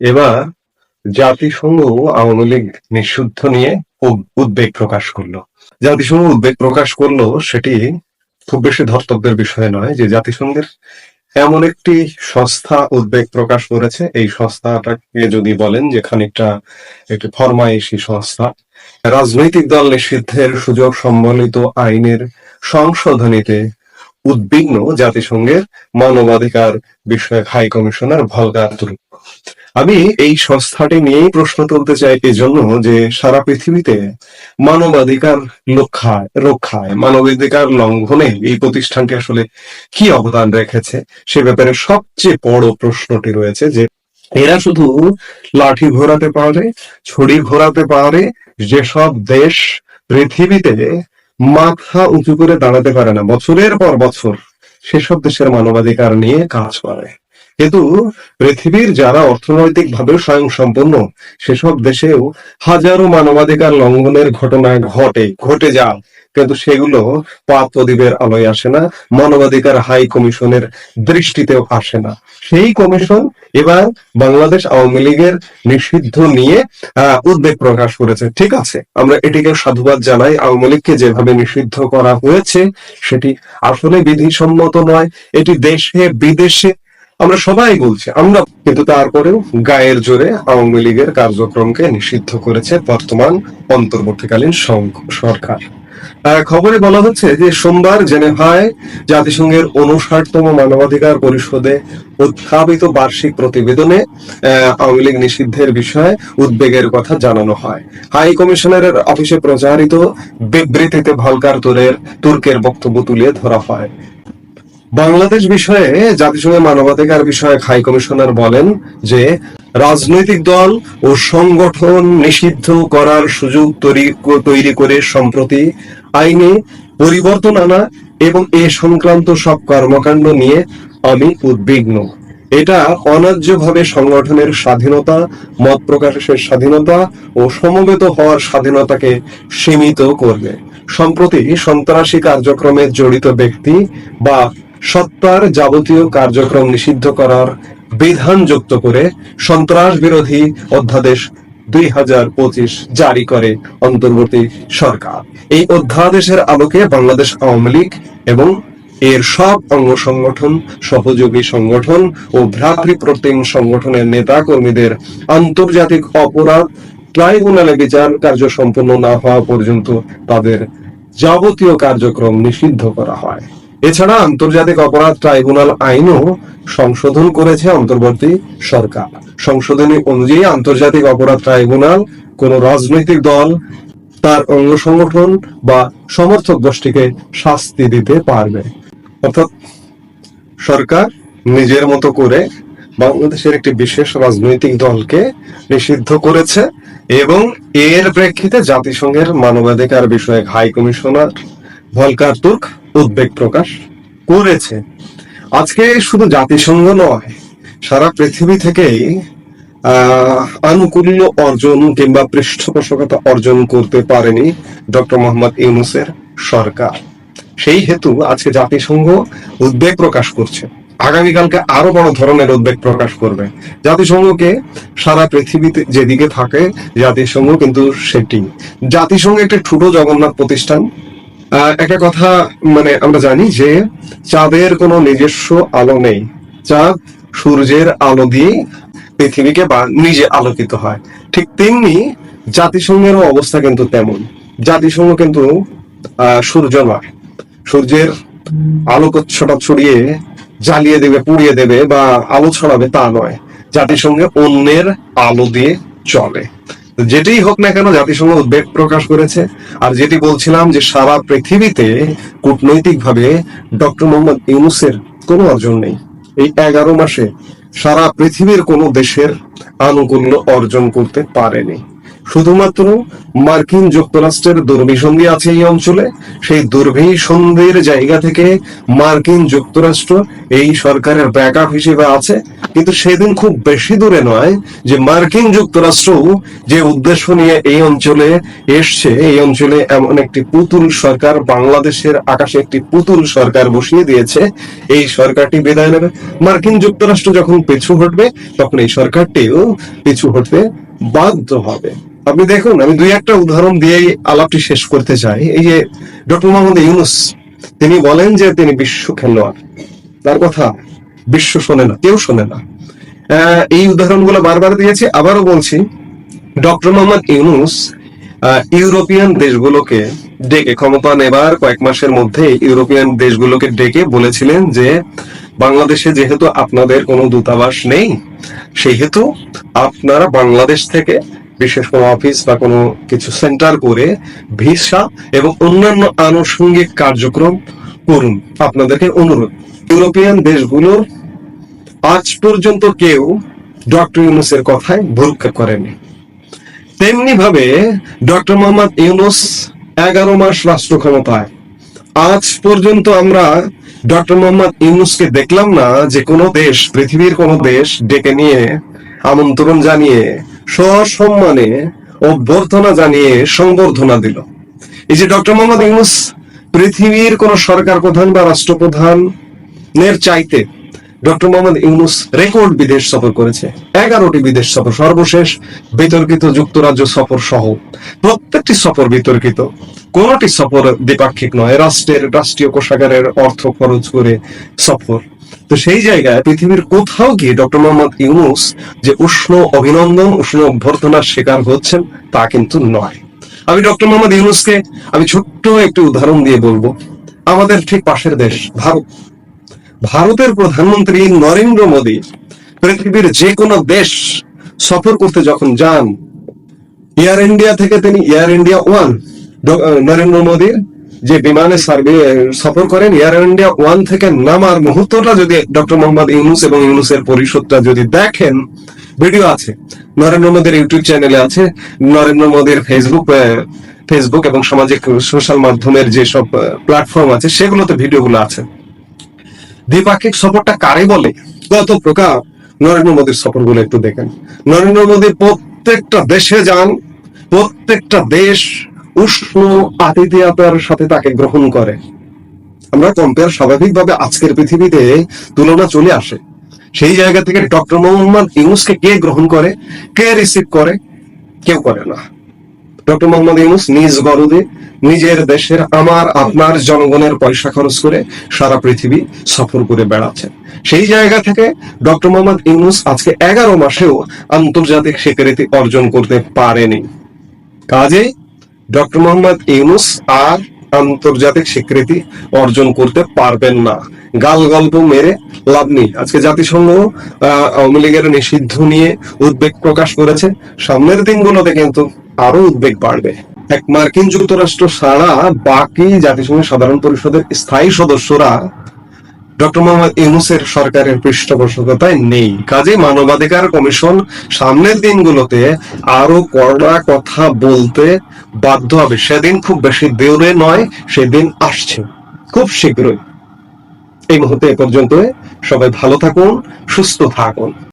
এবার জাতিসংঘ আওয়ামী লীগ নিষিদ্ধ নিয়ে উদ- উদ্বেগ প্রকাশ করল। জাতিসংঘ উদ্বেগ প্রকাশ করল সেটি খুব বেশি ধর্তব্যের বিষয় নয় যে জাতিসংঘের এমন একটি সংস্থা উদ্বেগ প্রকাশ করেছে। এই সংস্থাটাকে যদি বলেন যে খানিকটা একটি ফরমাইশি সংস্থা, রাজনৈতিক দল নিষিদ্ধের সুযোগ সম্বলিত আইনের সংশোধনীতে উদ্বিগ্ন জাতিসংঘের মানবাধিকার বিষয়ক হাই কমিশনার তুর্ক আমি এই সংস্থাটি নিয়েই প্রশ্ন তুলতে চাই এই জন্য যে সারা পৃথিবীতে মানবাধিকার রক্ষায় রক্ষায়, মানবাধিকার লঙ্ঘনে এই প্রতিষ্ঠানটি আসলে কি অবদান রেখেছে সে ব্যাপারে সবচেয়ে বড় প্রশ্নটি রয়েছে যে এরা শুধু লাঠি ঘোরাতে পারে ছড়ি ঘোরাতে পারে, যেসব দেশ পৃথিবীতে মাথা উঁচু করে দাঁড়াতে পারে না, বছরের পর বছর সেসব দেশের মানবাধিকার নিয়ে কাজ করে। কিন্তু পৃথিবীর যারা অর্থনৈতিক ভাবে স্বয়ংসম্পন্ন, সেসব দেশেও হাজারো মানবাধিকার লঙ্ঘনের ঘটনা ঘটে ঘটে যায়। কিন্তু সেগুলো প্রদীপের আলোয় আসে না, মানবাধিকার হাই কমিশনের দৃষ্টিতেও আসে না। সেই কমিশন এবার বাংলাদেশ আওয়ামী লীগের নিষিদ্ধ নিয়ে উদ্বেগ প্রকাশ করেছে। ঠিক আছে, আমরা এটিকে সাধুবাদ জানাই, আওয়ামী লীগকে যেভাবে নিষিদ্ধ করা হয়েছে, সেটি আসলে বিধিসম্মত নয়। এটি দেশে বিদেশে আমরা সবাই বলছি, আমরা কিন্তু তারপরেও গায়ের জোরে আওয়ামী লীগের কার্যক্রমকে নিষিদ্ধ করেছে বর্তমান অন্তর্বর্তীকালীন সরকার। খবরে বলা হচ্ছে যে সোমবার জেনেভায় জাতিসংঘের উনষাটতম মানবাধিকার পরিষদে উত্থাপিত বার্ষিক প্রতিবেদনে আওয়ামী লীগ নিষিদ্ধের বিষয়ে উদ্বেগের কথা জানানো হয়। হাই কমিশনারের অফিসে প্রচারিত বিবৃতিতে ভলকার তুরের তুর্কের বক্তব্য তুলে ধরা হয়। বাংলাদেশ বিষয়ে জাতিসংঘের মানবাধিকার বিষয়ক হাই কমিশনার বলেন যে রাজনৈতিক দল ও সংগঠন নিষিদ্ধ করার সুযোগ তৈরি- করে সম্প্রতি আইনে পরিবর্তন আনা এবং এ সংক্রান্ত সব কর্মকাণ্ড নিয়ে আমি উদ্বিগ্ন। এটা অন্যায্যভাবে সংগঠনের স্বাধীনতা, মত প্রকাশের স্বাধীনতা ও সমবেত হওয়ার স্বাধীনতাকে সীমিত করবে। সম্প্রতি সন্ত্রাসী কার্যক্রমে জড়িত ব্যক্তি বা সত্তার যাবতীয় কার্যক্রম নিষিদ্ধ করার বিধান যুক্ত করে সন্ত্রাস বিরোধী অধ্যাদেশ দুই হাজার পঁচিশ জারি করে অন্তর্বর্তী সরকার। এই অধ্যাদেশের আলোকে বাংলাদেশ আওয়ামী লীগ এবং এর সব অঙ্গ সংগঠন, সহযোগী সংগঠন ও ভ্রাতৃপ্রতিম সংগঠনের নেতা কর্মীদের আন্তর্জাতিক অপরাধ, ট্রাইব্যুনালে বিচার কার্য সম্পন্ন না হওয়া পর্যন্ত তাদের যাবতীয় কার্যক্রম নিষিদ্ধ করা হয়। এছাড়া আন্তর্জাতিক অপরাধ ট্রাইব্যুনাল আইনও সংশোধন করেছে অন্তর্বর্তী সরকার। সংশোধনী অনুযায়ী আন্তর্জাতিক অপরাধ ট্রাইব্যুনাল কোন রাজনৈতিক দল, তার অঙ্গ সংগঠন বা সমর্থক গোষ্ঠীকে শাস্তি দিতে পারবে। অর্থাৎ সরকার নিজের মতো করে বাংলাদেশের একটি বিশেষ রাজনৈতিক দলকে নিষিদ্ধ করেছে এবং এর প্রেক্ষিতে জাতিসংঘের মানবাধিকার বিষয়ক হাই কমিশনার ভলকার তুর্ক উদ্বেগ প্রকাশ করেছে। আজকে শুধু জাতিসংঘ নয়, সারা পৃথিবী থেকেই আনুকূল্য অর্জন কিংবা পৃষ্ঠপোষকতা অর্জন করতে পারেনি ডক্টর মোহাম্মদ ইউনুসের সরকার। সেই হেতু আজকে জাতিসংঘ উদ্বেগ প্রকাশ করছে। আগামীকালকে আরও বড় ধরনের উদ্বেগ প্রকাশ করবে। জাতিসংঘকে সারা পৃথিবীতে যেদিকে থাকে, জাতিসংঘ কিন্তু সেটি। জাতিসংঘ একটি ছোট জগন্নাথ প্রতিষ্ঠান একটা কথা মানে আমরা জানি যে চাঁদের কোনো নিজস্ব আলো নেই। চাঁদ সূর্যের আলো দিয়ে পৃথিবীকে বা নিজে আলোকিত হয়। ঠিক তেমনি জাতিসংঘেরও অবস্থা কিন্তু তেমন। জাতিসংঘ কিন্তু সূর্য নয় সূর্যের আলোকচ্ছটা ছড়িয়ে জ্বালিয়ে দেবে, পুড়িয়ে দেবে বা আলো ছড়াবে তা নয়। জাতিসংঘে অন্যের আলো দিয়ে চলে। যেটাই হোক না কেন, জাতিসংঘ উদ্বেগ প্রকাশ করেছে। আর যেটি বলছিলাম যে সারা পৃথিবীতে কূটনৈতিকভাবে ডক্টর মোহাম্মদ ইউনুসের কোনো অর্জন নেই। এই এগারো মাসে সারা পৃথিবীর কোনো দেশের আনুকূল্য অর্জন করতে পারেনি। শুধুমাত্র মার্কিন যুক্তরাষ্ট্রের দুর্বিসন্ধি আছে এই অঞ্চলে। সেই দুর্বিসন্ধির জায়গা থেকে মার্কিন যুক্তরাষ্ট্র এই সরকারের ব্যাকআপ হিসেবে আছে। কিন্তু সেদিন খুব বেশি দূরে নয় যে মার্কিন যুক্তরাষ্ট্র যে উদ্দেশ্য নিয়ে এই অঞ্চলে এসছে, এই অঞ্চলে এমন একটি পুতুল সরকার, বাংলাদেশের আকাশে একটি পুতুল সরকার বসিয়ে দিয়েছে। এই সরকারটি বিদায় নেবে। মার্কিন যুক্তরাষ্ট্র যখন পিছু হটবে, তখন এই সরকারটিও পিছু হটতে বাধ্য হবে। আপনি দেখুন, আমি দুই একটা উদাহরণ দিয়ে আলাপটি শেষ করতে চাই। এই যে ডক্টর মোহাম্মদ ইউনুস, তিনি বলেন যে তিনি বিশ্ব খেলোয়াড়। তার কথা বিশ্ব শোনে না, কেউ শোনে না। এই উদাহরণগুলো বারবার দিয়েছি, আবারও বলছি, ডক্টর মোহাম্মদ ইউনুস ইউরোপিয়ান দেশগুলোকে ডেকে, ক্ষমতা নেবার কয়েক মাসের মধ্যে ইউরোপিয়ান দেশগুলোকে ডেকে বলেছিলেন যে বাংলাদেশে যেহেতু আপনাদের কোনো দূতাবাস নেই, সেহেতু আপনারা বাংলাদেশ থেকে বিশেষ কোনো অফিস বা কোনো কিছু সেন্টার করে ভিসা এবং অন্যান্য আনুষঙ্গিক কার্যক্রম করুন। আপনাদেরকে অনুরোধ, ইউরোপিয়ান দেশগুলোর আজ পর্যন্ত কেউ ডক্টর ইউনুসের কথায় ভরক্ষেপ করেনি। তেমনি ভাবে ডক্টর মোহাম্মদ ইউনুস এগারো মাস রাষ্ট্র ক্ষমতায় আজ পর্যন্ত আমরা ডক্টর মোহাম্মদ ইউনুসকে দেখলাম না যে কোনো দেশ, পৃথিবীর কোনো দেশ ডেকে নিয়ে আমন্ত্রণ জানিয়ে, সসম্মানে অভ্যর্থনা জানিয়ে সংবর্ধনা দিল। এই যে ডক্টর মোহাম্মদ ইউনুস পৃথিবীর কোন সরকার প্রধান বা রাষ্ট্রপ্রধানের চাইতে ডক্টর মোহাম্মদ ইউনুস রেকর্ড বিদেশ সফর করেছে। এগারোটি বিদেশ সফর সর্বশেষ, বিতর্কিত যুক্তরাজ্য সফর সহ প্রত্যেকটি সফর বিতর্কিত। কোনটি সফর দ্বিপাক্ষিক নয়, রাষ্ট্রের, রাষ্ট্রীয় কোষাগারের অর্থ খরচ করে সফর। তো সেই জায়গায় পৃথিবীর কোথাও গিয়ে ডক্টর মোহাম্মদ ইউনুস যে উষ্ণ অভিনন্দন, উষ্ণ অভ্যর্থনার শিকার হচ্ছেন, তা কিন্তু নয়। আমি ডক্টর মোহাম্মদ ইউনুসকে আমি ছোট্ট একটি উদাহরণ দিয়ে বলব। আমাদের ঠিক পাশের দেশ, ভারত। ভারতের প্রধানমন্ত্রী নরেন্দ্র মোদী পৃথিবীর যে কোনো দেশ সফর করতে যখন যান এয়ার ইন্ডিয়া থেকে তিনি এয়ার ইন্ডিয়া ওয়ান নরেন্দ্র মোদীর যে বিমানে সফর করেন এয়ার ইন্ডিয়া ওয়ান থেকে নামার মুহূর্তটা যদি ডক্টর মোহাম্মদ ইউনুস এবং ইউনুসের পরিষদটা যদি দেখেন ভিডিও আছে, নরেন্দ্র মোদীর ইউটিউব চ্যানেলে আছে, নরেন্দ্র মোদীর ফেসবুক ফেসবুক এবং সামাজিক সোশ্যাল মাধ্যমের যেসব প্ল্যাটফর্ম আছে, সেগুলোতে ভিডিওগুলো আছে। দ্বিপাক্ষিক সফরটা কারে বলে? কত প্রকার নরেন্দ্র মোদীর সফরগুলো একটু দেখেন। নরেন্দ্র মোদী প্রত্যেকটা দেশে যান, প্রত্যেকটা দেশ উষ্ণ আতিথেয়তার সাথে তাকে গ্রহণ করে। আমরা কম্পেয়ার স্বাভাবিকভাবে আজকের পৃথিবীতে তুলনা চলে আসে। সেই জায়গা থেকে ডক্টর মোহাম্মদ ইউনুসকে কে গ্রহণ করে, কে রিসিভ করে, কেউ করে না। ডক্টর মোহাম্মদ ইউনুস নিজ গরদে নিজের দেশের আমার, আপনার জনগণের পয়সা খরচ করে সারা পৃথিবী সফর করে বেড়াচ্ছেন। সেই জায়গা থেকে ডক্টর মোহাম্মদ ইউনুস আজকে এগারো মাসেও আন্তর্জাতিক স্বীকৃতি অর্জন করতে পারেনি। কাজে ডক্টর মোহাম্মদ ইউনুস আর আন্তর্জাতিক স্বীকৃতি অর্জন করতে পারবেন না। গাল গল্প মেরে লাভ নেই। আজকে জাতিসংঘ আওয়ামী লীগের নিষিদ্ধ নিয়ে উদ্বেগ প্রকাশ করেছে। সামনের দিনগুলোতে কিন্তু আরও উদ্বেগ বাড়বে। এক মার্কিন যুক্তরাষ্ট্র ছাড়া বাকি জাতিসংঘের সাধারণ পরিষদের স্থায়ী সদস্যরা ডক্টর মোহাম্মদ ইউনুসের সরকারের পৃষ্ঠপোষকতায় নেই। কাজে মানবাধিকার কমিশন সামনের দিনগুলোতে আরও কড়া কথা বলতে বাধ্য হবে। সেদিন খুব বেশি দেউরে নয়, সেদিন আসছে। খুব শীঘ্রই। এই মুহূর্তে এ পর্যন্ত সবাই ভালো থাকুন, সুস্থ থাকুন।